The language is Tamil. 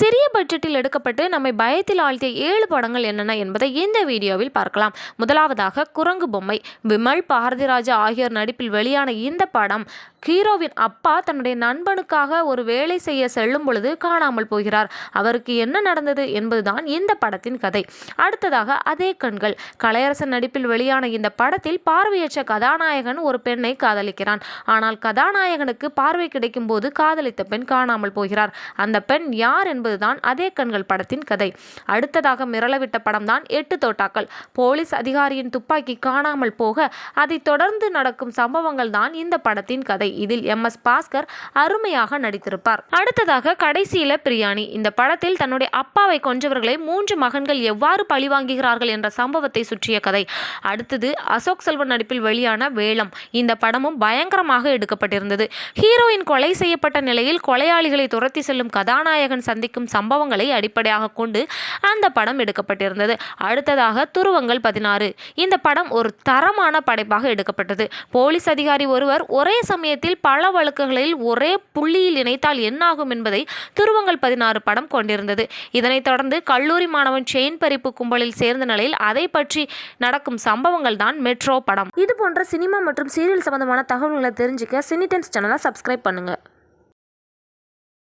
சிறிய பட்ஜெட்டில் எடுக்கப்பட்டு நம்மை பயத்தில் ஆழ்த்திய ஏழு படங்கள் என்னென்ன என்பதை இந்த வீடியோவில் பார்க்கலாம். முதலாவதாக குரங்கு பொம்மை. விமல் பாரதிராஜா ஆகியோர் நடிப்பில் வெளியான இந்த படம் ஹீரோவின் அப்பா தன்னுடைய நண்பனுக்காக ஒரு வேலை செய்ய செல்லும் பொழுது காணாமல் போகிறார். அவருக்கு என்ன நடந்தது என்பதுதான் இந்த படத்தின் கதை. அடுத்ததாக அதே கண்கள். கலையரசன் நடிப்பில் வெளியான இந்த படத்தில் பார்வையற்ற கதாநாயகன் ஒரு பெண்ணை காதலிக்கிறான். ஆனால் கதாநாயகனுக்கு பார்வை கிடைக்கும் போது காதலித்த பெண் காணாமல் போகிறார். அந்த பெண் யார் என்பதுதான் அதே கண்கள் படத்தின் கதை. அடுத்ததாக மிரளவிட்ட படம்தான் எட்டு தோட்டாக்கள். போலீஸ் அதிகாரியின் துப்பாக்கி காணாமல் போக அதைத் தொடர்ந்து நடக்கும் சம்பவங்கள் தான் இந்த படத்தின் கதை. இதில் எம். எஸ். பாஸ்கர் அருமையாக நடித்திருப்பார். அடுத்ததாக கடைசியில பிரியாணி. இந்த படத்தில் தன்னுடைய அப்பாவை கொன்றவர்களை மூன்று மகன்கள் எவ்வாறு பழிவாங்குகிறார்கள் என்ற சம்பவத்தை சுற்றிய கதை. அடுத்தது அசோக் செல்வன் நடிப்பில் வெளியான வேலம் இந்த படமும் பயங்கரமாக எடுக்கப்பட்டிருந்தது. ஹீரோயின் கொலை செய்யப்பட்ட நிலையில் கொலையாளிகளை துரத்தி செல்லும் கதாநாயகன் சந்திக்கும் சம்பவங்களை அடிப்படையாக கொண்டு அந்த படம் எடுக்கப்பட்டிருந்தது. அடுத்ததாக துருவங்கள் பதினாறு. இந்த படம் ஒரு தரமான படைப்பாக எடுக்கப்பட்டது. போலீஸ் அதிகாரி ஒருவர் ஒரே சமயத்தில் பல வழக்குகளில் ஒரே புள்ளியில் இணைத்தால் என்னாகும் என்பதை துருவங்கள் பதினாறு படம் கொண்டிருந்தது. இதனைத் தொடர்ந்து கல்லூரி மாணவன் செயின் பறிப்பு கும்பலில் சேர்ந்த நிலையில் அதை பற்றி நடக்கும் சம்பவங்கள் தான் மெட்ரோ படம். இது போன்ற சினிமா மற்றும் சீரியல் சம்பந்தமான தகவல்களை தெரிஞ்சுக்க சினிடென்ஸ் சேனலை சப்ஸ்கிரைப் பண்ணுங்க.